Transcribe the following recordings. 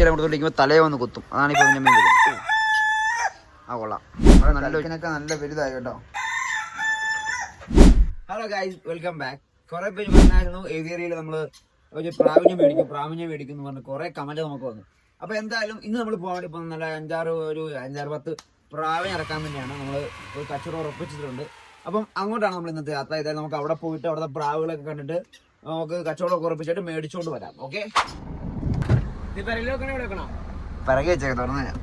തീറ്റയെല്ലാം കൊടുത്തോണ്ടിരിക്കുമ്പോൾ തലയെ വന്ന് കുത്തും. അതാണ് ഇപ്പൊ പിന്നെ മെയിൻ ആ കൊള്ളാം. നല്ല നല്ല വലുതായി കേട്ടോ. ഹലോ ഗൈസ് വെൽക്കം ബാക്ക് കുറെ പേര് പറഞ്ഞായിരുന്നു ഏവിയറിയിൽ നമ്മൾ ഒരു പ്രാവിനെ മേടിക്കും. പ്രാവിനെ മേടിക്കും എന്ന് പറഞ്ഞ് കുറെ കമന്റ് നമുക്ക് വന്നു. അപ്പൊ എന്തായാലും ഇന്ന് നമ്മൾ പോകാൻ ഇപ്പൊ നല്ല അഞ്ചാറ് ഒരു അഞ്ചാറ് പത്ത് പ്രാവിനെ ഇറക്കാൻ വേണ്ടിയാണ് നമ്മൾ ഒരു കച്ചവടം ഉറപ്പിച്ചിട്ടുണ്ട്. അപ്പം അങ്ങോട്ടാണ് നമ്മൾ ഇന്നത്തെ യാത്ര. ചെയ്താൽ നമുക്ക് അവിടെ പോയിട്ട് അവിടുത്തെ പ്രാവുകളൊക്കെ കണ്ടിട്ട് നമുക്ക് കച്ചവടമൊക്കെ ഉറപ്പിച്ചിട്ട് മേടിച്ചോണ്ട് വരാം. ഓക്കെ പിറകെ വെച്ചേക്കാം തുറന്നു ഞാൻ.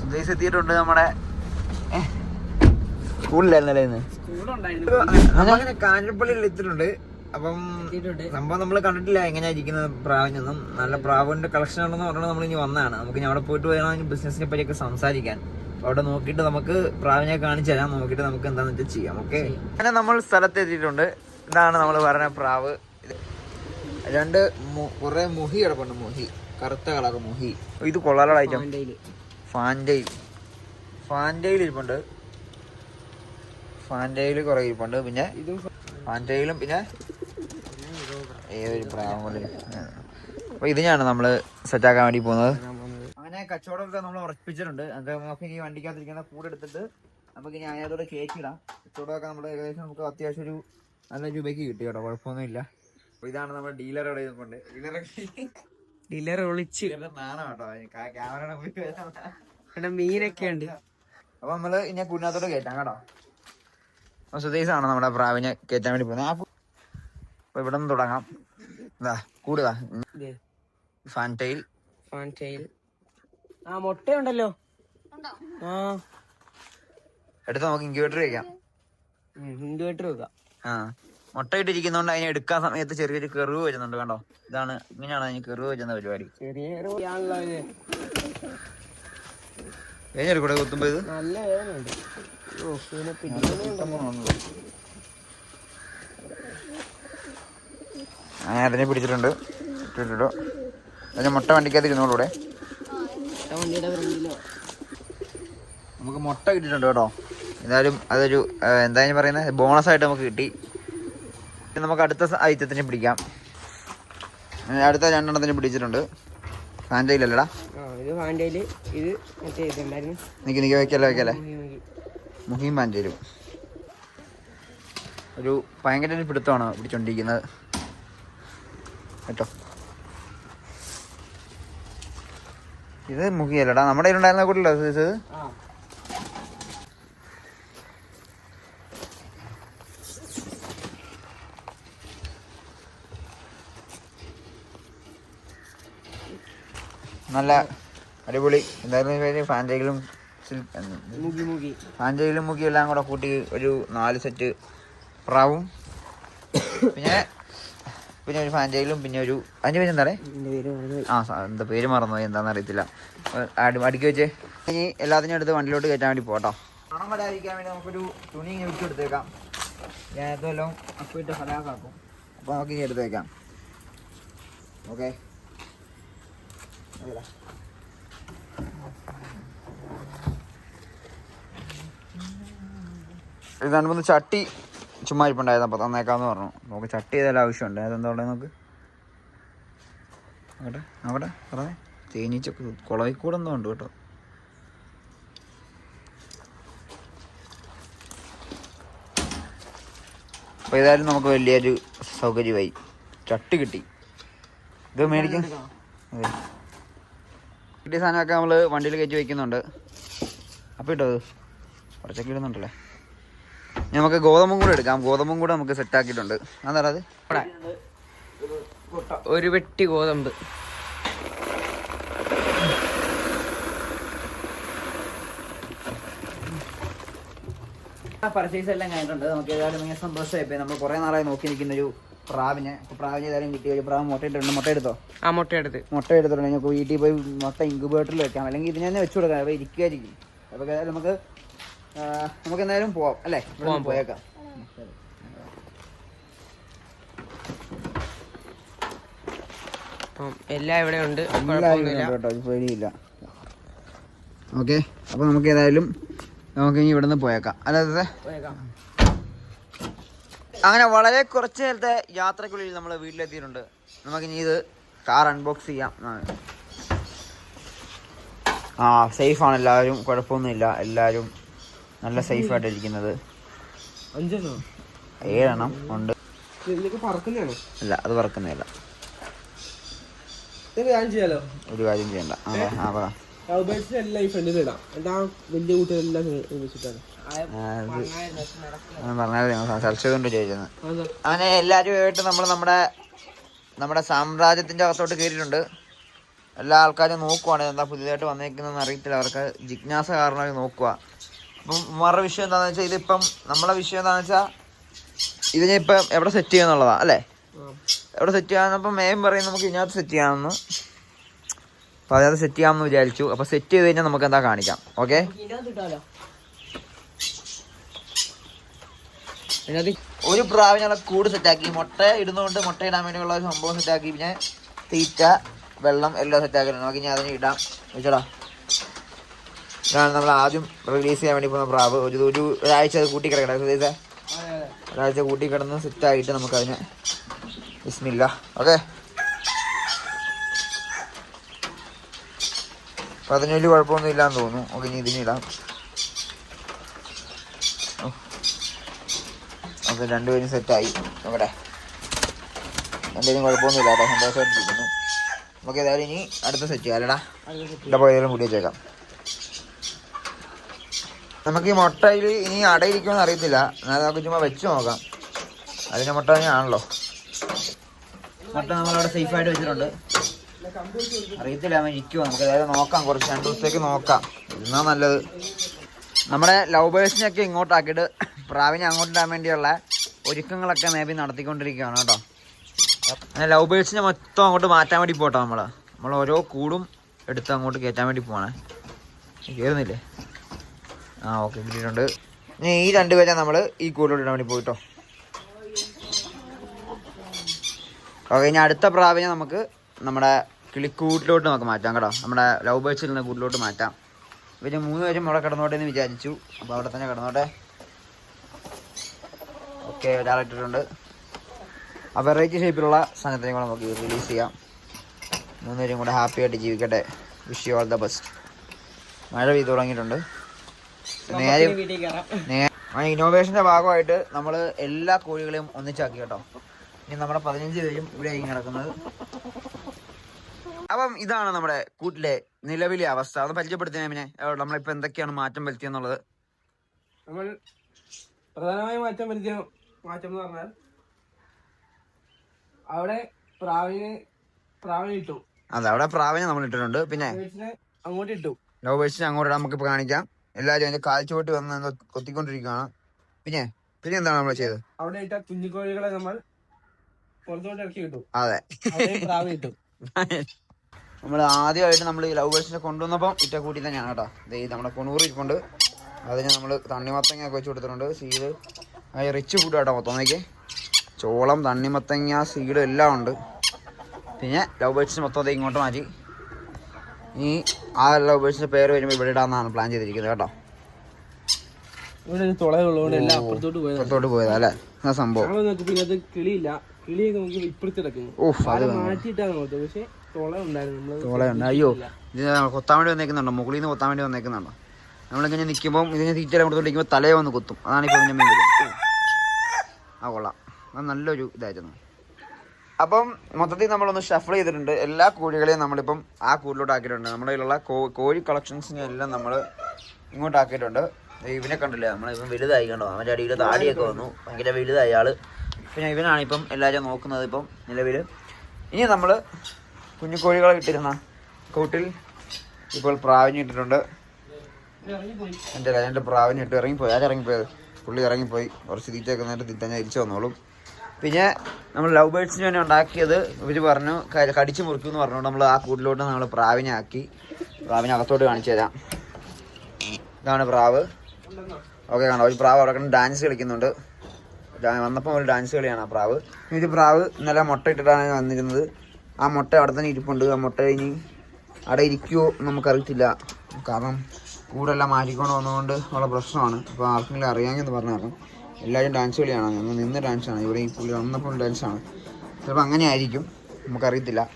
സുദേശ് എത്തിയിട്ടുണ്ട് നമ്മുടെ സ്കൂളിലായിരുന്നല്ലേ ഇന്ന്? അങ്ങനെ കാഞ്ഞിരപ്പള്ളിയിൽ എത്തിയിട്ടുണ്ട്. അപ്പം സംഭവം നമ്മൾ കണ്ടിട്ടില്ല എങ്ങനെയാ ഇരിക്കുന്നത് പ്രാവിനൊന്നും. നല്ല പ്രാവിന്റെ കളക്ഷൻ ഉണ്ടെന്ന് പറഞ്ഞാൽ നമ്മൾ ഇനി വന്നതാണ്. നമുക്ക് ഇനി അവിടെ പോയിട്ട് വേണം ബിസിനസിനെ പറ്റിയൊക്കെ സംസാരിക്കാൻ. അവിടെ നോക്കിയിട്ട് നമുക്ക് പ്രാവിനെ കാണിച്ചു തരാം. നോക്കിയിട്ട് നമുക്ക് എന്താണെന്ന് വെച്ചാൽ ചെയ്യാം. ഓക്കെ? അങ്ങനെ നമ്മൾ സ്ഥലത്ത് എത്തിയിട്ടുണ്ട് ഇതാണ് നമ്മൾ പറഞ്ഞ പ്രാവ്. രണ്ട് കുറെ മുഹി കിടപ്പുണ്ട് മുഹി. കറുത്ത കളർ മുഹി. ഇത് കൊള്ളാലോ ഐറ്റം. ഫാന്റയിൽ ഫാന്റയിൽ ഇരിപ്പുണ്ട്. ഫാന്റയിൽ കുറെ ഇരിപ്പുണ്ട്. പിന്നെ ഫാന്റയിലും പിന്നെ ഏതൊരു പ്രായം പോലെ. അപ്പൊ ഇതിനാണ് നമ്മൾ സെറ്റാക്കാൻ വേണ്ടി പോകുന്നത്. അങ്ങനെ കച്ചവടമൊക്കെ നമ്മൾ ഉറപ്പിച്ചിട്ടുണ്ട്. നമുക്ക് ഇനി വണ്ടിക്കകത്തിരിക്കുന്ന കൂടെ എടുത്തിട്ട് നമുക്ക് ഇനി അതിനകത്തോടെ കയറ്റിടാം കച്ചവടമൊക്കെ നമ്മൾ ഏകദേശം നമുക്ക് അത്യാവശ്യം ഒരു നല്ല രൂപയ്ക്ക് കിട്ടി കേട്ടോ. കുഴപ്പമൊന്നുമില്ല. അപ്പൊ ഇതാണ് നമ്മുടെ ഡീലർ അവിടെ ഇരിപ്പുണ്ട്. ഡീലർ ഒളിച്ച്. നാണോ കേട്ടോ. ഇവിടെ മീനൊക്കെ ഉണ്ട്. അപ്പൊ നമ്മൾ ഇനി കുഞ്ഞാത്തോട് കയറ്റാം കേട്ടോ. അപ്പൊ സുധീസാണ് നമ്മുടെ പ്രാവിനെ കയറ്റാൻ വേണ്ടി പോകുന്നത്. അപ്പൊ ഇവിടെ നിന്ന് തുടങ്ങാം. ഇതാ. ഫാന്റെയിൽ ആ മുട്ടയുണ്ടല്ലോ. ആ. എടുത്ത് നമുക്ക് ഇൻക്യൂബേറ്റർ വെക്കാം. ഇൻക്യൂബേറ്റർ വെക്കാം. ആ. മുട്ട ഇട്ടിരിക്കുന്നതുകൊണ്ട് അതിനെ എടുക്കാൻ സമയത്ത് ചെറിയൊരു കെറിവ് വരുന്നുണ്ട് കണ്ടോ? ഇതാണ് ഇങ്ങനെയാണ് അതിന് കെറിവ് വരുന്ന പരിപാടി. ഇത് കഴിഞ്ഞെടുക്കൂടെ കുത്തുമ്പോ ഇത്? നല്ല വേദനയുണ്ട് അതിനെ പിടിച്ചിട്ടുണ്ട്. ഇട്ടിട്ടോ അതിന് മുട്ട വണ്ടിക്കകത്ത് ഇരുന്നോളൂടെ നമുക്ക് മുട്ട കിട്ടിയിട്ടുണ്ട് കേട്ടോ. എന്തായാലും അതൊരു എന്തായാലും പറയുന്നത് ബോണസ് ആയിട്ട് നമുക്ക് കിട്ടി. നമുക്ക് അടുത്ത ഐറ്റത്തിന് പിടിക്കാം. അടുത്ത രണ്ടെണ്ണത്തിന് പിടിച്ചിട്ടുണ്ട്. ഫാന്റയിലല്ലടാ ഇത് ഫാന്റെയിൽ ഇത് മറ്റേ ഇതുണ്ടായിരുന്നു. നിക്ക് നിക്ക് വെക്കല്ലേ വെക്കല്ലേ. മുഹിം പാന്റയിലും ഒരു ഭയങ്കര ഒരു പിടുത്തമാണ് പിടിച്ചോണ്ടിരിക്കുന്നത്. കേട്ടോ? ഇത് മുഖിയല്ലടാ നമ്മുടെ കയ്യിലുണ്ടായിരുന്ന കൂട്ടില്ല നല്ല അടിപൊളി. എന്തായിരുന്നു പേര് ഫാന്റയിലും മുഗി മുക്കി എല്ലാം കൂടെ കൂട്ടി ഒരു നാല് സെറ്റ് പ്രാവും. പിന്നെ പിന്നെ ഒരു ഫാന്റയിലും പിന്നെ ഒരു അതിന്റെ പേര് എന്താ. ആ എന്താ പേര് മറന്നു എന്താണെന്ന് അറിയത്തില്ല. അടുക്കി വെച്ച്. ഇനി എല്ലാത്തിനും എടുത്ത് വണ്ടിയിലോട്ട് കയറ്റാൻ വേണ്ടി പോട്ടോ. പണം വരാതിരിക്കാൻ വേണ്ടി നമുക്കൊരു തുണി ഇങ്ങനെ വിട്ട് എടുത്തേക്കാം. വല്ലതും അപ്പിട്ട് ഹലാക്കാക്കും അപ്പോൾ നമുക്ക് ഇനി എടുത്തേക്കാം ഓക്കെ? ഇത് രണ്ട് മൂന്ന് ചട്ടി ചുമ്മാ ഇരിപ്പുണ്ടായിരുന്നു. അപ്പോൾ തന്നേക്കാന്ന് പറഞ്ഞു. നമുക്ക് ചട്ടി ചെയ്താലും ആവശ്യമുണ്ട്. അതെന്താ ഉള്ളത് നമുക്ക്? അവിടെ അവിടെ പറഞ്ഞേ തേനീച്ച കുളവിൽ കൂടെ എന്തോ ഉണ്ട് കേട്ടോ. അപ്പോൾ ഏതായാലും നമുക്ക് വലിയൊരു സൗകര്യമായി. ചട്ടി കിട്ടി. ഇത് മേടിക്കാം അതെ. കിട്ടിയ സാധനമൊക്കെ നമ്മൾ വണ്ടിയിൽ കയറ്റി വയ്ക്കുന്നുണ്ട് അപ്പോൾ ഇട്ടോ അത് കുറച്ചൊക്കെ ഇടുന്നുണ്ടല്ലേ? നമുക്ക് ഗോതമ്പും കൂടെ എടുക്കാം. ഗോതമ്പും കൂടെ നമുക്ക് സെറ്റ് ആക്കിയിട്ടുണ്ട്. അതാ. ഒരു വെട്ടി ഗോതമ്പ്. പർച്ചേസ് എല്ലാം കഴിഞ്ഞിട്ടുണ്ട്. നമുക്ക് ഏതായാലും ഇങ്ങനെ സന്തോഷമായി നമ്മൾ കുറേ നാളായി നോക്കി നിൽക്കുന്ന ഒരു പ്രാവിനെ അപ്പോൾ പ്രാവിനെ ഏതായാലും കിട്ടി. ഒരു പ്രാവ് മുട്ട ഇട്ടിട്ടുണ്ട്. മുട്ട എടുത്തോ? ആ മുട്ട എടുത്ത്. മുട്ട എടുത്തിട്ടുണ്ട്. ഞങ്ങൾക്ക് വീട്ടിൽ പോയി മുട്ട ഇൻക്യുബേറ്ററിൽ വെക്കാം. അല്ലെങ്കിൽ ഇതിനെ തന്നെ വെച്ചു കൊടുക്കാം. അപ്പോൾ ഇരിക്കുമായിരിക്കും അപ്പോൾ ഏതായാലും നമുക്ക് നമുക്ക് എന്തായാലും പോവാം അല്ലേ? പോവാം പോയേക്കാം. അപ്പം എല്ലാം ഇവിടെ ഉണ്ട്. എല്ലാവരും കുഴപ്പമൊന്നുമില്ല. ഉണ്ട് കേട്ടോ. ഒരു പേടിയില്ല ഓക്കെ. അപ്പോൾ നമുക്ക് ഏതായാലും നമുക്ക് ഇനി ഇവിടെ നിന്ന് പോയേക്കാം അല്ലാതെ പോയേക്കാം. അങ്ങനെ വളരെ കുറച്ച് നേരത്തെ യാത്രക്കുള്ളിൽ നമ്മൾ വീട്ടിലെത്തിയിട്ടുണ്ട്. നമുക്ക് ഇനി ഇത് കാർ അൺബോക്സ് ചെയ്യാം. ആ. സേഫ് സേഫാണ് എല്ലാവരും. കുഴപ്പമൊന്നുമില്ല. എല്ലാവരും നല്ല സേഫായിട്ട് ഇരിക്കുന്നത്. ഏഴെണ്ണം ഉണ്ട്. അല്ല അത് പറക്കുന്നില്ല ഒരു കാര്യം ചെയ്യണ്ട. ആ പറ, എല്ലാം ഈ വലിയ കൂട്ടുകാരെല്ലാം വെച്ചിട്ടാണ് സംസാരിച്ചതുകൊണ്ട് ചോദിച്ചത് അങ്ങനെ എല്ലാവരുമായിട്ട് നമ്മൾ നമ്മുടെ നമ്മുടെ സാമ്രാജ്യത്തിന്റെ അകത്തോട്ട് കയറിയിട്ടുണ്ട്. എല്ലാ ആൾക്കാരും നോക്കുവാണ് എന്താ പുതിയതായിട്ട് വന്നേക്കുന്നതെന്ന് അറിയത്തില്ല. അവർക്ക് ജിജ്ഞാസ കാരണമായി നോക്കുക അപ്പം വേറെ വിഷയം എന്താണെന്ന് വെച്ചാൽ ഇതിപ്പം നമ്മളെ വിഷയം എന്താണെന്ന് വെച്ചാൽ ഇതിനിപ്പം എവിടെ സെറ്റ് ചെയ്യാന്നുള്ളതാ അല്ലേ? ആ. എവിടെ സെറ്റ് ചെയ്യാന്നപ്പം മേം പറയും നമുക്ക് ഇതിനകത്ത് സെറ്റ് ചെയ്യാമെന്ന്. അപ്പോൾ അതായത് സെറ്റ് ചെയ്യാമെന്ന് വിചാരിച്ചു. അപ്പോൾ സെറ്റ് ചെയ്ത് കഴിഞ്ഞാൽ നമുക്ക് എന്താ കാണിക്കാം ഓക്കെ ഒരു പ്രാവ് ഞങ്ങൾ കൂട് സെറ്റാക്കി മുട്ട ഇടുന്നതുകൊണ്ട് മുട്ട ഇടാൻ വേണ്ടിയുള്ള ഒരു സംഭവം സെറ്റാക്കി പിന്നെ തീറ്റ വെള്ളം എല്ലാം സെറ്റാക്കി നമുക്ക് ഇനി അതിന് ഇടാം. വെച്ചടാ. ഇതാണ് നമ്മൾ ആദ്യം റിലീസ് ചെയ്യാൻ വേണ്ടി പോകുന്ന പ്രാവ്. ഒരു ഒരു ഒരാഴ്ച അത് കൂട്ടി കിടക്കട്ടെ ഒരാഴ്ച കൂട്ടി കിടന്ന് നമുക്ക് നമുക്കതിന് വിസ്മില്ല ഓക്കെ അപ്പം അതിന് വലിയ കുഴപ്പമൊന്നും ഇല്ലാന്ന് തോന്നുന്നു ഓക്കെ ഇനി ഇതിനിടാം നമുക്ക് രണ്ടുപേരും സെറ്റായി. ഇവിടെ രണ്ടുപേരും കുഴപ്പമൊന്നുമില്ല കേട്ടോ. സന്തോഷമായിട്ടിരിക്കുന്നു. നമുക്ക് ഏതായാലും ഇനി അടുത്ത സെറ്റ് ചെയ്യാം അല്ലടാ. ഇവിടെ പോയാലും കൂടി വെച്ചേക്കാം. നമുക്ക് ഈ മുട്ടയിൽ ഇനി അടയിരിക്കുമെന്ന് അറിയത്തില്ല. എന്നാൽ നമുക്ക് ചുമ്മാ വെച്ച് നോക്കാം. അതിന് മുട്ട തന്നെയാണല്ലോ. മുട്ട നമ്മളവിടെ സേഫായിട്ട് വെച്ചിട്ടുണ്ട്. അറിയത്തില്ല അവൻ ഇരിക്കുമോ നമുക്ക് ഏതായാലും നോക്കാം കുറച്ച് രണ്ട് ദിവസത്തേക്ക് നോക്കാം. എന്നാ നല്ലത്. നമ്മുടെ ലവ് ബേഴ്സിനെയൊക്കെ ഇങ്ങോട്ടാക്കിയിട്ട് പ്രാവിനെ അങ്ങോട്ടിടാൻ വേണ്ടിയുള്ള ഒരുക്കങ്ങളൊക്കെ മേ ബി നടത്തിക്കൊണ്ടിരിക്കുകയാണ് കേട്ടോ. ലവ് ബേഴ്സിനെ മൊത്തം അങ്ങോട്ട് മാറ്റാൻ വേണ്ടി പോട്ടോ നമ്മൾ നമ്മൾ ഓരോ കൂടും എടുത്ത് അങ്ങോട്ട് കയറ്റാൻ വേണ്ടി പോവാണ്. കയറുന്നില്ലേ ആ ഓക്കെ കിട്ടിയിട്ടുണ്ട്. ഈ രണ്ടുപേരെ നമ്മൾ ഈ കൂടിലോട്ട് ഇടാൻ വേണ്ടി പോയിട്ടോ. ഓക്കെ ഇനി അടുത്ത പ്രാവിനെ നമുക്ക് നമ്മുടെ കിളിക്കൂട്ടിലോട്ട് നമുക്ക് മാറ്റാം കേട്ടോ. നമ്മുടെ ലവ് ബേഴ്സിൽ നിന്ന് കൂട്ടിലോട്ട് മാറ്റാം. പിന്നെ മൂന്ന് പേരും അവിടെ കിടന്നോട്ടെ എന്ന് വിചാരിച്ചു. അപ്പോൾ അവിടെ തന്നെ കിടന്നോട്ടെ. ഓക്കെ ഒരാളിട്ടിട്ടുണ്ട് ആ വെറൈറ്റി ഷേപ്പിലുള്ള സാധനത്തിനെ കൂടെ നമുക്ക് റിലീസ് ചെയ്യാം. മൂന്ന് മൂന്നുപേരും കൂടെ ഹാപ്പി ആയിട്ട് ജീവിക്കട്ടെ. Wish you all the best മഴ പെയ്തു തുടങ്ങിയിട്ടുണ്ട്. നേരെ ഇന്നോവേഷന്റെ ഭാഗമായിട്ട് നമ്മൾ എല്ലാ കോഴികളെയും ഒന്നിച്ചാക്കി കേട്ടോ. ഇനി നമ്മുടെ പതിനഞ്ച് പേരും ഇവിടെ കിടക്കുന്നത്. അപ്പം ഇതാണ് നമ്മുടെ കൂട്ടിലെ നിലവിലെ അവസ്ഥ. അത് പരിചയപ്പെടുത്തിയ പിന്നെ നമ്മളിപ്പോൾ എന്തൊക്കെയാണ് മാറ്റം വരുത്തിയെന്നുള്ളത്? നമ്മൾ പ്രധാനമായും മാറ്റം വരുത്തിയ മാറ്റം എന്ന് പറഞ്ഞാൽ അവിടെ പ്രാവിന് പ്രാവിന് ഇട്ടു. അതെ അവിടെ പ്രാവിനെ നമ്മൾ ഇട്ടിട്ടുണ്ട്. പിന്നെ അങ്ങോട്ട് ഇട്ടു. ലവ് അങ്ങോട്ട് ഇടാൻ നമുക്ക് കാണിക്കാം. എല്ലാവരും അതിന്റെ കാൽച്ചുവട്ടി വന്ന് കൊത്തിക്കൊണ്ടിരിക്കുകയാണ്. പിന്നെ പിന്നെ എന്താണ് നമ്മൾ ചെയ്തത്? അവിടെ ഇട്ട കുഞ്ഞിക്കോഴികളെ നമ്മൾ പുറത്തോട്ട് ഇറക്കി കിട്ടും അതെ. പ്രാവ് കിട്ടും നമ്മൾ ആദ്യമായിട്ട് നമ്മൾ ഈ ലവ് ബേഴ്സിനെ കൊണ്ടുവന്നപ്പം ഇറ്റ കൂട്ടി തന്നെയാണ് കേട്ടോ. ഇത് നമ്മുടെ കൊണൂറ് ഇരിപ്പുണ്ട്. അതിന് നമ്മൾ തണ്ണിമത്തങ്ങ ഒക്കെ വെച്ച് കൊടുത്തിട്ടുണ്ട്. സീഡ്. അത് റിച്ച് ഫുഡ് കേട്ടോ മൊത്തം. നോക്കി ചോളം തണ്ണിമത്തങ്ങ സീഡ് എല്ലാം ഉണ്ട്. പിന്നെ ലവ് ബേഴ്സിന് മൊത്തം ഇങ്ങോട്ട് മാറ്റി. ഇനി ആ ലവ് ബേഴ്സിന്റെ പേര് വരുമ്പോൾ ഇവിടെ ഇടാമെന്നാണ് പ്ലാൻ ചെയ്തിരിക്കുന്നത് കേട്ടോ. ഇവിടെ ഒരു തുളയുള്ളതുകൊണ്ട് എല്ലാം അപ്പുറത്തോട്ട് പോയത്. അപ്പുറത്തോട്ട് പോയതാ അല്ലേ? ആ സംഭവം. പിന്നെ അത് കിളിയില്ല. കിളിയൊക്കെ നമുക്ക് ഇപ്പുറത്തിടക്കുന്നു മാറ്റിയിട്ടാണ് പക്ഷെ തോളയുണ്ട് അയ്യോ ഇത് കൊത്താൻ വേണ്ടി വന്നേക്കുന്നുണ്ടോ? മുകളിൽ നിന്ന് കൊത്താൻ വേണ്ടി വന്നേക്കുന്നുണ്ടോ? നമ്മളിങ്ങനെ നിൽക്കുമ്പോൾ ഇതിന് തീറ്റ കൊടുത്തോണ്ടിരിക്കുമ്പോൾ തലയെ വന്ന് കൊത്തും. അതാണ് ഇപ്പോൾ മെയിൻ വരും ആ കൊള്ളാം. അത് നല്ലൊരു ഇതായിരുന്നു. അപ്പം മൊത്തത്തിൽ നമ്മളൊന്ന് ഷഫിൾ ചെയ്തിട്ടുണ്ട്. എല്ലാ കോഴികളെയും നമ്മളിപ്പം ആ കൂടിലോട്ട് ആക്കിയിട്ടുണ്ട്. നമ്മുടെ കയ്യിലുള്ള കോഴി കളക്ഷൻസിനെ എല്ലാം നമ്മൾ ഇങ്ങോട്ട് ആക്കിയിട്ടുണ്ട്. ഇവനെ കണ്ടില്ലേ? ഇവൻ വലുതായി കണ്ടോ? അവന്റെ അടിയിൽ താടിയൊക്കെ വന്നു. ഭയങ്കര വലുതായി ആൾ. പിന്നെ ഇവനാണ് ഇപ്പം എല്ലാവരും നോക്കുന്നത് ഇപ്പം നിലവിൽ ഇനി നമ്മൾ കുഞ്ഞു കോഴികളെ ഇട്ടിരുന്ന കൂട്ടിൽ ഇപ്പോൾ പ്രാവിഞ്ഞിട്ടിട്ടുണ്ട് എന്റെ എന്റെ പ്രാവിഞ്ഞിട്ട് ഇറങ്ങിപ്പോയി. ആരും ഇറങ്ങിപ്പോയത്? പുള്ളി ഇറങ്ങിപ്പോയി. കുറച്ച് തീറ്റയൊക്കെ നേരിട്ട് ഞാൻ തിരിച്ചു വന്നോളും. പിന്നെ നമ്മൾ ലവ് ബേഡ്സിന് വേണ്ടി ഉണ്ടാക്കിയത് ഇവർ പറഞ്ഞു കടിച്ചു മുറിക്കും എന്ന് പറഞ്ഞു നമ്മൾ ആ കൂട്ടിലോട്ട് നമ്മൾ പ്രാവിനെ ആക്കി. പ്രാവിനെ അകത്തോട്ട് കാണിച്ചു തരാം. ഇതാണ് പ്രാവ്. ഓക്കെ കാണാം ഒരു പ്രാവ് അവിടെ ഡാൻസ് കളിക്കുന്നുണ്ട്. വന്നപ്പോൾ ഒരു ഡാൻസ് കളിയാണ് ആ പ്രാവ്. ഇത് പ്രാവ് ഇന്നലെ മുട്ട ഇട്ടിട്ടാണ് വന്നിരുന്നത്. ആ മുട്ട അവിടെ തന്നെ ഇരിപ്പുണ്ട്. ആ മുട്ട ഇനി അവിടെ ഇരിക്കുമോ നമുക്കറിയത്തില്ല. കാരണം കൂടെല്ലാം മാറ്റിക്കൊണ്ട് വന്നതുകൊണ്ട് ഉള്ള പ്രശ്നമാണ്. അപ്പോൾ ആർക്കെങ്കിലും അറിയാമെന്ന് പറഞ്ഞാൽ എല്ലാവരും ഡാൻസ് കളിയാണ്. ഞങ്ങൾ നിന്ന് ഡാൻസാണ് ഇവിടെ ഈ പുള്ളി വന്നപ്പോൾ ഡാൻസാണ് ചിലപ്പോൾ അങ്ങനെ ആയിരിക്കും നമുക്കറിയത്തില്ല.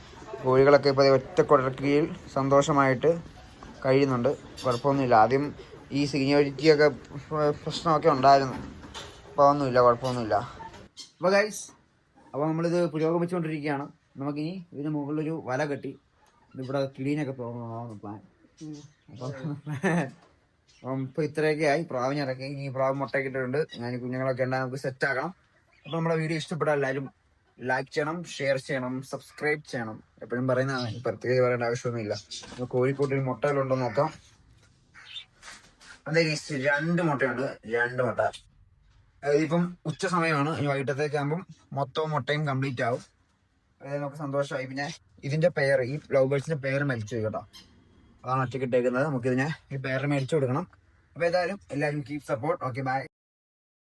കോഴികളൊക്കെ ഇപ്പോൾ ഒറ്റ കുടക്കീഴിൽ സന്തോഷമായിട്ട് കഴിയുന്നുണ്ട്. കുഴപ്പമൊന്നുമില്ല. ആദ്യം ഈ സീനിയോറിറ്റിയൊക്കെ പ്രശ്നമൊക്കെ ഉണ്ടായിരുന്നു. അപ്പോൾ ഒന്നുമില്ല കുഴപ്പമൊന്നുമില്ല. അപ്പോൾ ഗൈസ് അപ്പോൾ നമ്മളിത് പുരോഗമിച്ചുകൊണ്ടിരിക്കുകയാണ്. നമുക്കിനി ഇതിന് മുകളിലൊരു വല കെട്ടി ഇവിടെ കിളീനൊക്കെ പോകണമെന്നാണ് പ്ലാൻ അപ്പം ഇപ്പൊ ഇത്രയൊക്കെ ആയി. പ്രാവിനിറക്കി ഇനി പ്രാവ് മുട്ടയൊക്കെ ഇട്ടിട്ടുണ്ട്. ഞാൻ കുഞ്ഞുങ്ങളൊക്കെ ഉണ്ടായി നമുക്ക് സെറ്റ് ആക്കാം അപ്പൊ നമ്മുടെ വീഡിയോ ഇഷ്ടപ്പെട്ടാൽ എല്ലാവരും ലൈക്ക് ചെയ്യണം ഷെയർ ചെയ്യണം സബ്സ്ക്രൈബ് ചെയ്യണം. എപ്പോഴും പറയുന്നതാണ് പ്രത്യേകിച്ച് പറയേണ്ട ആവശ്യമൊന്നുമില്ല. കോഴിക്കോട്ടിൽ മുട്ടയിലുണ്ടോ നോക്കാം. അതെ രണ്ട് മുട്ടയുണ്ട്. രണ്ട് മുട്ട. ഇപ്പം ഉച്ച സമയമാണ്. ഇനി വൈകിട്ടത്തേക്കാകുമ്പം മൊത്തവും മുട്ടയും കംപ്ലീറ്റ് ആവും. അതായത് നമുക്ക് സന്തോഷമായി. പിന്നെ ഇതിന്റെ പെയർ ഈ ലവ് ബേർഡ്സിന്റെ പെയർ മരിച്ചു കേട്ടോ. അതാണ് ഒറ്റയ്ക്ക് ഇട്ടേക്കുന്നത്. നമുക്കിതിനെ ഈ പെയർ മേടിച്ചു കൊടുക്കണം. അപ്പൊ ഏതായാലും എല്ലാവരും കീപ് സപ്പോർട്ട് ഓക്കെ ബൈ